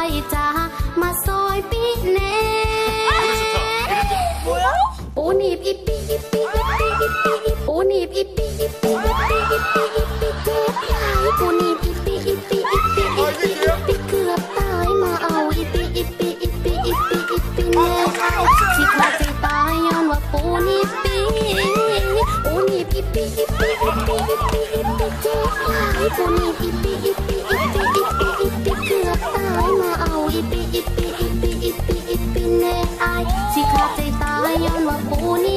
ายจ้ามาซอยปีแน่ปูหนีบอีปีอีปีอีปีอีปีอีปูหนีบอีปีอีปีอีปีอีปีอีปีเจ็บหลายปูหนีบอีปีอีปีอีปีอีปีอีปีเกือบตายมาเอาอีปีอีปีอีปีอีปีอีปีแน่ที่าดใจตายย้อนว่าปูหนีบปีปูหนีบอีปีอีปีอีปีอีปีอีปีเจ็บหลายปูหนีาย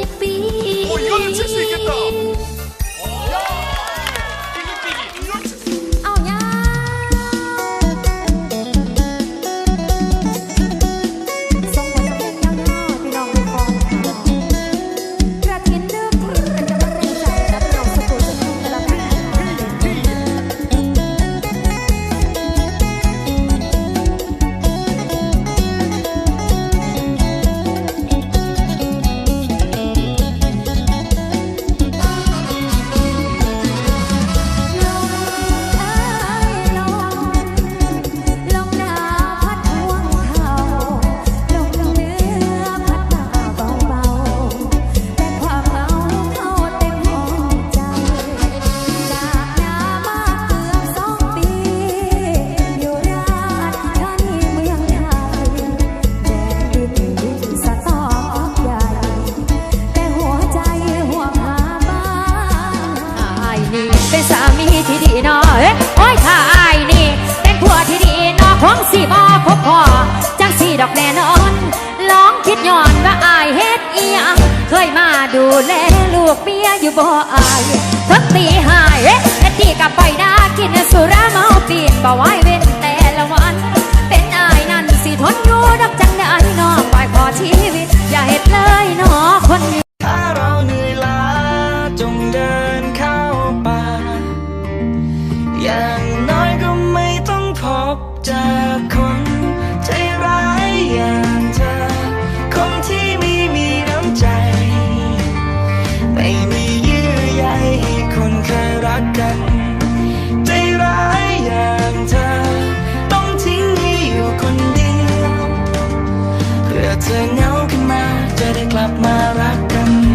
กเมียอยู่บ่อายทั้งตีหายเอ๊ะแต่ตีกับไปดากินสุราเมาปีนบ่ไหวเว้นแต่ละวัน เป็นอายนั่นสิทนอยู่ดักจังได้นาะปล่อยขอชีวิต อย่าเฮ็ดเลยนาะคนถ้าเราเหนื่อยล้าจงเดินเข้าป่า อย่างน้อยก็ไม่ต้องพบเจอคน เธอเหงาขึ้นมา จะได้กลับมารักกัน